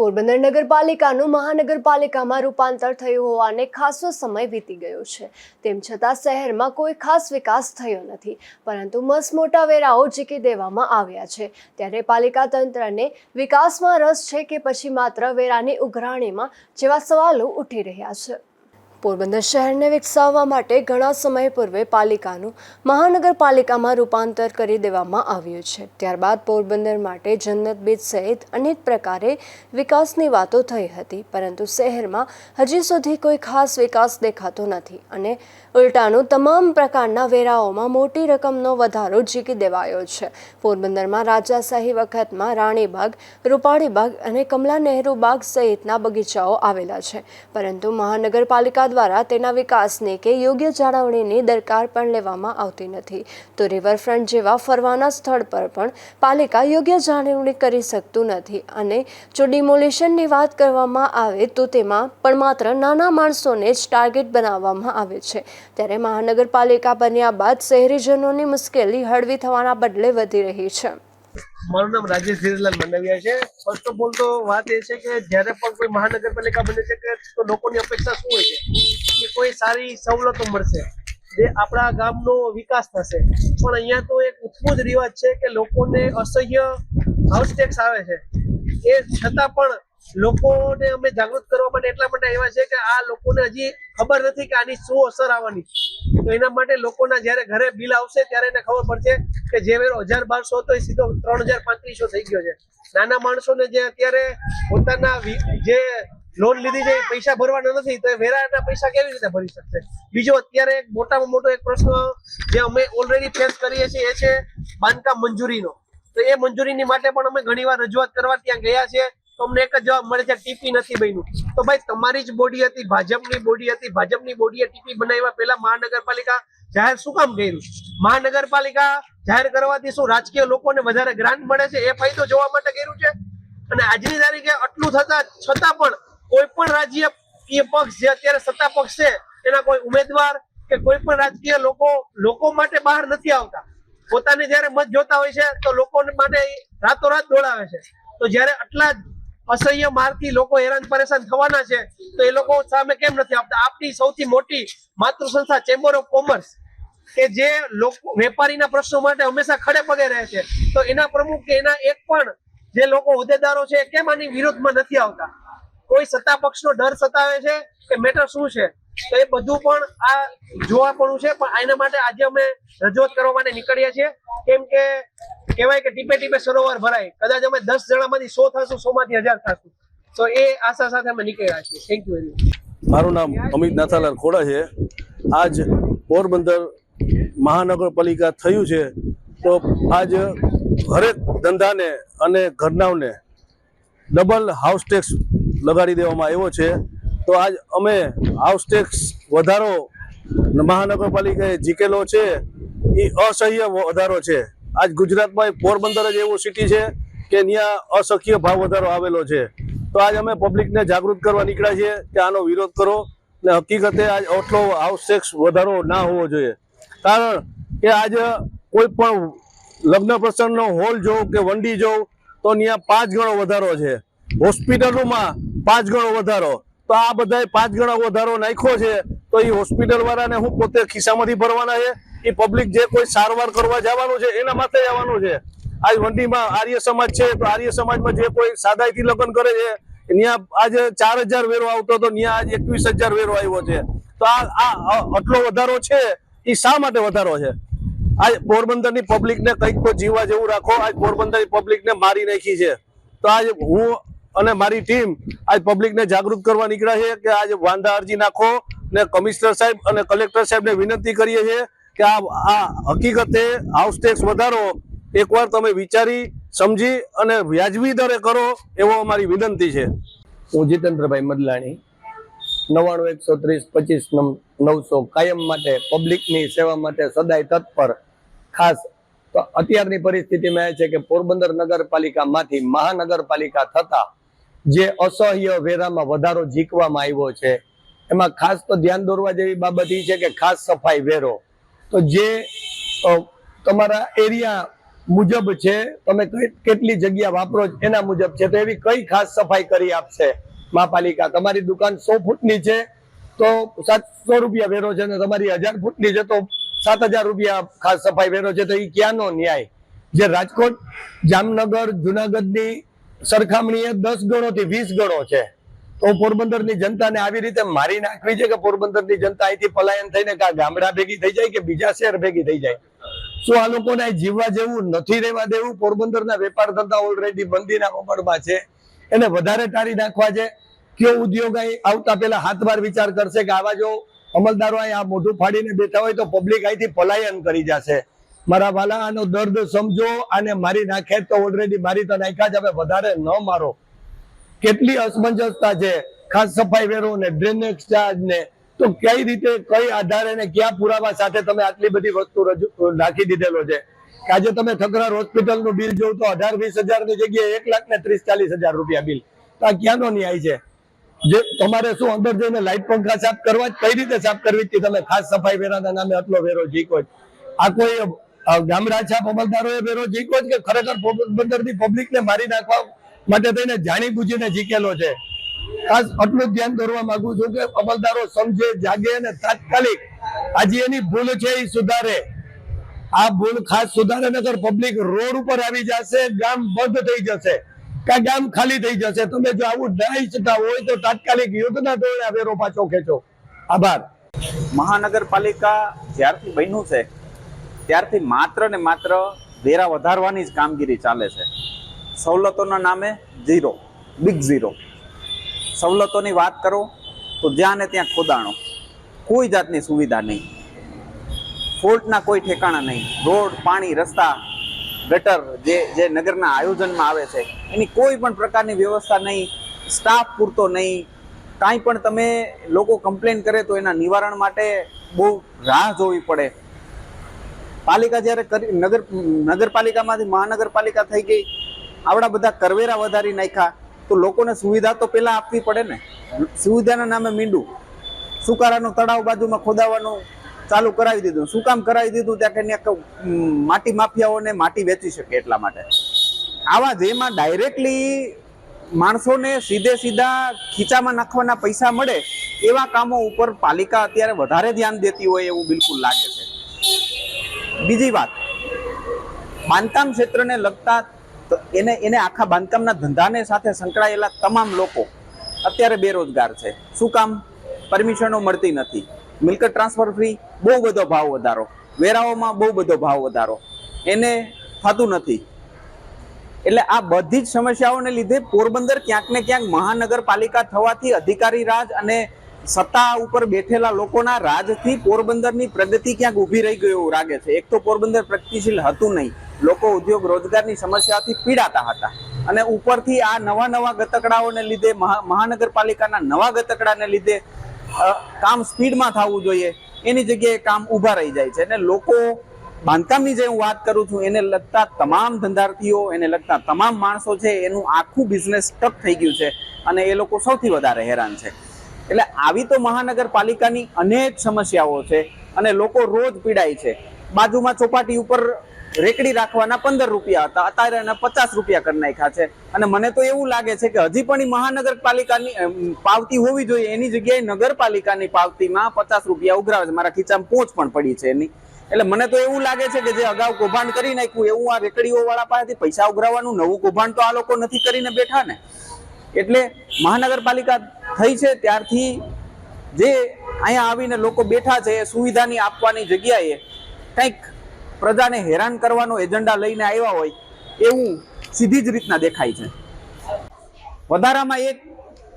પોરબંદર નગરપાલિકાનું મહાનગરપાલિકામાં રૂપાંતર થયું હોવાને ખાસો સમય વીતી ગયો છે. તેમ છતાં શહેરમાં કોઈ ખાસ વિકાસ થયો નથી. પરંતુ મસમોટા વેરાઓ ચીકી દેવામાં આવ્યા છે. ત્યારે પાલિકા તંત્રને વિકાસમાં રસ છે કે પછી માત્ર વેરાની ઉઘરાણીમાં જેવા સવાલો ઉઠી રહ્યા છે. પોરબંદર શહેરને વિકસાવવા માટે ઘણા સમય પૂર્વે પાલિકાનું મહાનગરપાલિકામાં રૂપાંતર કરી દેવામાં આવ્યું છે. ત્યારબાદ પોરબંદર માટે જન્નત બીચ સહિત અનેક પ્રકારે વિકાસની વાતો થઈ હતી, પરંતુ શહેરમાં હજી સુધી કોઈ ખાસ વિકાસ દેખાતો નથી અને ઉલટાનું તમામ પ્રકારના વેરાઓમાં મોટી રકમનો વધારો ઝીકી દેવાયો છે. પોરબંદરમાં રાજાશાહી વખતમાં રાણીબાગ, રૂપાળીબાગ અને કમલા નહેરુ બાગ સહિતના બગીચાઓ આવેલા છે. પરંતુ મહાનગરપાલિકા દ્વારા તેના વિકાસની કે યોગ્ય જાળવણીની દરકાર પણ લેવામાં આવતી નથી. તો રિવરફ્રન્ટ જેવા ફરવાના સ્થળ પર પણ પાલિકા યોગ્ય જાળવણી કરી શકતું નથી અને જો ડિમોલિશનની વાત કરવામાં આવે તો તેમાં પણ માત્ર નાના માણસોને જ ટાર્ગેટ બનાવવામાં આવે છે. ત્યારે મહાનગરપાલિકા બન્યા બાદ શહેરીજનોની મુશ્કેલી હળવી થવાના બદલે વધી રહી છે. મારું નામ રાજેશ ધીરલાલ માંડવિયા છે. ફર્સ્ટ ઓફ ઓલ તો વાત એ છે કે જ્યારે પણ કોઈ મહાનગરપાલિકા બને છે કે તો લોકોની અપેક્ષા શું હોય છે? કે કોઈ સારી સવલતો મળશે, જે આપણા ગામનો વિકાસ થશે. પણ અહીંયા તો એક ઉત્ભૂત રિવાજ છે કે લોકોને અસહ્ય હાઉસ ટેક્સ આવે છે. એ છતાં પણ લોકોને અમે જાગૃત કરવા માટે એટલા માટે આવ્યા છે કે આ લોકોને હજી ખબર નથી કે આની શું અસર આવવાની તો એના માટે લોકોના જ્યારે ઘરે બિલ આવશે ત્યારે એને ખબર પડશે કે જે વેરો હજાર બારસો હતો એ સીધો ત્રણ હજાર પાંત્રીસો થઈ ગયો છે. નાના માણસોને જે અત્યારે પોતાના જે લોન લીધી છે પૈસા ભરવાના નથી, તો એ વેરાના પૈસા કેવી રીતે ભરી શકશે? બીજો અત્યારે એક મોટામાં મોટો એક પ્રશ્ન જે અમે ઓલરેડી ફેસ કરીએ છીએ એ છે બાંધકામ મંજૂરીનો. તો એ મંજૂરીની માટે પણ અમે ઘણીવાર રજૂઆત કરવા ત્યાં ગયા છે તો અમને એક જ જવાબ મળે છે ટીપી નથી બન્યું. તો ભાઈ, તમારી જ બોડી હતી, ભાજપની બોડી હતી, ભાજપની બોડીએ ટીપી બનાવ્યા પહેલા મહાનગરપાલિકા જાહેર શું કામ કર્યું? મહાનગરપાલિકા જાહેર કરવાથી શું રાજકીય લોકોને વધારે ગ્રાન્ટ મળે છે? એ ફાયદો જોવા માટે કર્યું છે? અને આજની તારીખે આટલું થતા છતાં પણ કોઈ પણ રાજ્ય પક્ષ જે અત્યારે સત્તા પક્ષ છે, એના કોઈ ઉમેદવાર કે કોઈ પણ રાજકીય લોકો લોકો માટે બહાર નથી આવતા. પોતાને જયારે મત જોતા હોય છે, તો લોકો માટે રાતોરાત દોડાવે છે. તો જયારે આટલા અસહ્ય મારથી લોકો હેરાન પરેશાન થવાના છે, તો એ લોકો સામે કેમ નથી આપતા આપણી સૌથી મોટી માતૃ સંસ્થા ચેમ્બર ઓફ કોમર્સ કે જે લોકો વેપારીના પ્રશ્નો માટે હંમેશા ખડે પગે રહે છે, તો એના પ્રમુખ કે એના એક પણ જે લોકો હોદ્દેદારો છે કેમ આની વિરોધમાં નથી આવતા? કોઈ સત્તા પક્ષનો ડર સતાવે છે કે મેટર શું છે? તો એ બધું પણ આ જોવા પણ છે, પણ એના માટે આજે અમે રજૂઆત કરવા માટે નીકળ્યા છીએ. કેમ કે કહેવાય કે ટીપે ટીપે સરોવર ભરાય. કદાચ અમે દસ જણામાંથી સો થશું સો માંથી હજાર થશું. તો એ આશા સાથે અમે નીકળ્યા છીએ. થેન્ક યુ વેરી મારું નામ અમિત નાથાલાલ ખોડા છે. આજ પોરબંદર મહાનગરપાલિકા થયું છે, તો આજ હરેક ધંધાને અને ઘરનાઓને ડબલ હાઉસ ટેક્સ લગાડી દેવામાં આવ્યો છે. તો આજ અમે હાઉસ ટેક્સ વધારો મહાનગરપાલિકાએ જીકેલો છે. એ અસહ્ય વધારો છે. આજ ગુજરાતમાં પોરબંદર જ એવું સિટી છે કે ત્યાં અસખ્ય ભાવ વધારો આવેલો છે. તો આજ અમે પબ્લિકને જાગૃત કરવા નીકળ્યા છીએ કે આનો વિરોધ કરો ને હકીકતે આજ આટલો હાઉસ ટેક્સ વધારો ના હોવો જોઈએ. કારણ કે આજ કોઈ પણ લગ્ન પ્રસંગનો હોલ જોઉં કે વંડી જોઉં તો ત્યાં પાંચ ગણો વધારો છે. હોસ્પિટલોમાં પાંચ ગણો વધારો. તો આ બધાય પાંચ ગણા વધારો નાખ્યો છે. તો એ હોસ્પિટલ વાળાને હું પોતે ખિસ્સામાંથી ભરવાના છે. એ પબ્લિક જે કોઈ સારવાર કરવા જવાનું છે, એના માટે જવાનું છે. આજ વંડીમાં આર્ય સમાજ છે, તો આર્ય સમાજમાં જે કોઈ સાદાઈથી લગ્ન કરે છે ત્યાં આજે ચાર હજાર વેરો આવતો હતો ત્યાં આજે એકવીસ હજાર વેરો આવ્યો છે. તો આ આ આટલો વધારો છે એ શા માટે વધારો છે? આજ પોરબંદરની પબ્લિકને કંઈક તો જીવવા જેવું રાખો, આજ પોરબંદરની પબ્લિકને મારી નાખી છે. તો આજે હું અને મારી ટીમ આજ પબ્લિકને જાગૃત કરવા નીકળ્યા છે કે આજે વાંધા અરજી નાખો ને કમિશનર સાહેબ અને કલેક્ટર સાહેબને વિનંતી કરીએ છીએ કે આ આ હકીકતે હાઉસ ટેક્સ વધારો એકવાર તમે વિચારી, સમજી અને વ્યાજબી દરે કરો એવો અમારી વિનંતી છે. હું જીતેન્દ્રભાઈ મદલાણી, નવ્વાણું, એકસો ત્રીસ, પચીસ નવસો કાયમ માટે પબ્લિકની સેવા માટે સદાય તત્પર, ખાસ તો અત્યારની પરિસ્થિતિમાં એ છે કે પોરબંદર નગરપાલિકામાંથી મહાનગરપાલિકા થતા જે અસહ્ય વેરામાં વધારો ઝીકવામાં આવ્યો છે. એમાં ખાસ તો ધ્યાન દોરવા જેવી બાબત એ છે કે ખાસ સફાઈ વેરો. તો જે તમારા એરિયા મુજબ છે, તમે કેટલી જગ્યા વાપરો એના મુજબ છે, તો એવી કઈ ખાસ સફાઈ કરી આપશે મહાપાલિકા? તમારી દુકાન સો ફૂટની છે, તો સાતસો રૂપિયા વેરો છે ને તમારી હજાર ફૂટની છે, તો સાત હજાર રૂપિયા ખાસ સફાઈ વેરો છે, તો એ ક્યાંનો ન્યાય? જે રાજકોટ, જામનગર, જુનાગઢની સરખામણીએ દસ ગણો થી વીસ ગણો છે. તો પોરબંદરની જનતાને આવી રીતે મારી નાખવી છે કે પોરબંદરની જનતા અહીંથી પલાયન થઈને ગામડા ભેગી થઈ જાય કે બીજા શહેર ભેગી થઈ જાય? શું આ લોકોને જીવવા જેવું નથી રહેવા દેવું? પોરબંદરના વેપાર ધંધા ઓલરેડી મંદીના કમળમાં છે. એને વધારે ટાળી નાખવા છે. કયો ઉદ્યોગ અહીં આવતા પહેલા હાથ બાર વિચાર કરશે કે આવા જો અમલદારો અહીં આ મોઢું ફાડીને બેઠા હોય તો પબ્લિક અહીંથી પલાયન કરી જશે. મારા વાલા આનો દર્દ સમજો અને મારી નાખે તો ઓલરેડી મારી તો નાખ્યા જ. હવે વધારે ન મારો. કેટલી અસમંજસતા છે. ખાસ સફાઈ વેરો ને ડ્રેનેજ ચાર્જ ને. તો કઈ રીતે, કઈ આધારે ને ક્યાં પુરાવા સાથે તમે આટલી બધી વસ્તુ નાખી દીધેલો છે. આજે તમે ઠકરાર હોસ્પિટલનું બિલ જોવ તો અઢાર વીસ હજારની જગ્યાએ એક લાખ ને ત્રીસ ચાલીસ હજાર રૂપિયા બિલ તો આ ક્યાંનો ન્યાય છે? જે તમારે શું અંદર જઈને લાઈટ પંખા સાફ કરવા કઈ રીતે સાફ કરવી? તમે ખાસ સફાઈ વેરાના નામે આટલો વેરો જીકો. આ કોઈ છાપ અમલદારોએ વેરો જીકો જ કે ખરેખર પોરબંદરની પબ્લિક ને મારી નાખવા માટે થઈને જાણી બુજીને જીકેલો છે. ખાસ આટલું ધ્યાન દોરવા માંગુ છું કે અમલદારો સમજે, જાગે અને તાત્કાલિક આજે એની ભૂલ છે એ સુધારે. આ ભૂલ ખાસ સુધારે નગર પબ્લિક રોડ ઉપર આવી જશે, ગામ બંધ થઈ જશે. કા ગામ ખાલી થઈ જશે. તમે જો આવું ના ઈચ્છતા હોય તો તાત્કાલિક યુદ્ધના ધોરણે વેરો પાછો ખેંચો. આભાર. મહાનગરપાલિકા જ્યારથી બન્યું છે ત્યારથી માત્ર ને માત્ર વેરા વધારવાની જ કામગીરી ચાલે છે. સવલતોના નામે ઝીરો બિગ ઝીરો સવલતોની વાત કરો તો જ્યાં ને ત્યાં ખોદાણો. કોઈ જાતની સુવિધા નહીં. ફોલ્ટના કોઈ ઠેકાણા નહીં. રોડ, પાણી, રસ્તા, ગટર જે જે નગરના આયોજનમાં આવે છે, એની કોઈ પણ પ્રકારની વ્યવસ્થા નહીં. સ્ટાફ પૂરતો નહીં. કાંઈ પણ તમે લોકો કમ્પ્લેન કરે તો એના નિવારણ માટે બહુ રાહ જોવી પડે. પાલિકા જ્યારે કરી નગર નગરપાલિકામાંથી મહાનગરપાલિકા થઈ ગઈ, આવડા બધા કરવેરા વધારી નાખ્યા, તો લોકોને સુવિધા તો પહેલાં આપવી પડે ને. સુવિધાના નામે મીંડું. સુકારાનું તળાવ બાજુમાં ખોદાવાનું ચાલુ કરાવી દીધું. શું કામ કરાવી દીધું? ત્યાં કે માટી માફિયાઓને માટી વેચી શકે એટલા માટે. આવા જેમાં ડાયરેક્ટલી માણસોને સીધે સીધા ખીચામાં નાખવાના પૈસા મળે, એવા કામો ઉપર પાલિકા અત્યારે વધારે ધ્યાન દેતી હોય એવું બિલકુલ લાગે છે. બીજી વાત, બાંધકામ ક્ષેત્રને લગતા તો એને એને આખા બાંધકામના ધંધાને સાથે સંકળાયેલા તમામ લોકો અત્યારે બેરોજગાર છે. શું કામ? પરમિશનો મળતી નથી. મિલકત ટ્રાન્સફર ફ્રી બહુ બધો ભાવ વધારો. વેરાઓમાં બહુ બધો ભાવ વધારો. એને થતું નથી. એટલે આ બધી જ સમસ્યાઓને લીધે પોરબંદર ક્યાંક ને ક્યાંક મહાનગરપાલિકા થવાથી અધિકારી રાજ અને સત્તા ઉપર બેઠેલા લોકોના રાજથી પોરબંદરની પ્રગતિ ક્યાંક ઊભી રહી ગઈ એવું લાગે છે. એક તો પોરબંદર પ્રગતિશીલ હતું નહીં. લોકો ઉદ્યોગ રોજગારની સમસ્યાથી પીડાતા હતા. અને ઉપરથી આ નવા નવા ગતકડાઓને લીધે, મહા- મહાનગરપાલિકાના નવા ગતકડાને લીધે કામ સ્પીડમાં થવું જોઈએ. એની જગ્યાએ કામ ઊભા રહી જાય છે. અને લોકો બાંધકામની જે હું વાત કરું છું, એને લગતા તમામ ધંધાર્થીઓ, એને લગતા તમામ માણસો છે, એનું આખું બિઝનેસ ટક થઈ ગયું છે. અને એ લોકો સૌથી વધારે હેરાન છે. એટલે આવી તો મહાનગરપાલિકાની અનેક સમસ્યાઓ છે અને લોકો રોજ પીડાય છે. બાજુમાં ચોપાટી ઉપર રેકડી રાખવાના પંદર રૂપિયા હતા, અત્યારે એને પચાસ રૂપિયા કરી નાખ્યા છે. અને મને તો એવું લાગે છે કે હજી પણ મહાનગરપાલિકાની પાવતી હોવી જોઈએ. એની જગ્યાએ નગરપાલિકાની પાવતીમાં પચાસ રૂપિયા ઉઘરાવે છે. મારા ખીચામાં પોંચ પણ પડી છે એની. એટલે મને તો એવું લાગે છે કે જે અગાઉ કૌભાંડ કરી નાખ્યું, એવું આ રેકડીઓ વાળા પાસેથી પૈસા ઉઘરાવવાનું, નવું કૌભાંડ તો આ લોકો નથી કરીને બેઠા ને. એટલે મહાનગરપાલિકા થઈ છે, ત્યારથી જે અહીંયા આવીને લોકો બેઠા છે, એ સુવિધાની આપવાની જગ્યાએ કંઈક પ્રજાને હેરાન કરવાનો એજન્ડા લઈને આવ્યા હોય, એવું સીધી જ રીતના દેખાય છે. વધારામાં એક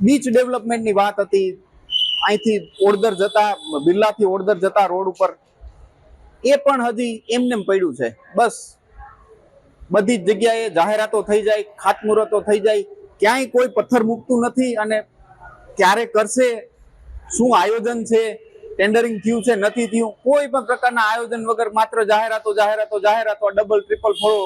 બીચ ડેવલપમેન્ટની વાત હતી. અહીંથી ઓડદર જતા, બિરલાથી ઓડદર જતા રોડ ઉપર. એ પણ હજી એમને પડ્યું છે. બસ. બધી જ જગ્યાએ જાહેરાતો થઈ જાય, ખાતમુહૂર્તો થઈ જાય. ક્યાંય કોઈ પથ્થર મૂકતું નથી અને ક્યારે કરશે? શું આયોજન છે? ટેન્ડરિંગ થયું છે, નથી થયું? કોઈ પણ પ્રકારના આયોજન વગર માત્ર જાહેરાતો જાહેરાતો જાહેરાતો ડબલ ટ્રિપલ ફોર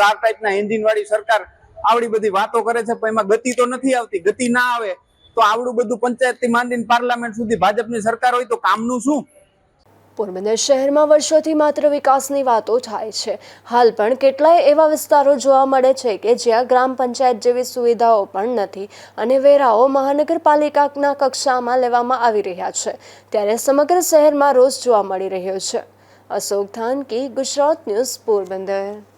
ચાર ટાઈપના એન્જિન વાળી સરકાર આવડી બધી વાતો કરે છે, પણ એમાં ગતિ તો નથી આવતી. ગતિ ના આવે તો આવડું બધું પંચાયતથી માંડીને પાર્લામેન્ટ સુધી ભાજપની સરકાર હોય તો કામનું શું? પોરબંદર શહેરમાં વર્ષોથી માત્ર વિકાસની વાતો થાય છે. હાલ પણ કેટલાય એવા વિસ્તારો જોવા મળે છે કે જ્યાં ગ્રામ પંચાયત જેવી સુવિધાઓ પણ નથી અને વેરાઓ મહાનગરપાલિકાના કક્ષામાં લેવામાં આવી રહ્યા છે. ત્યારે સમગ્ર શહેરમાં રોષ જોવા મળી રહ્યો છે. અશોક ધાનકી, ગુજરાત ન્યૂઝ, પોરબંદર.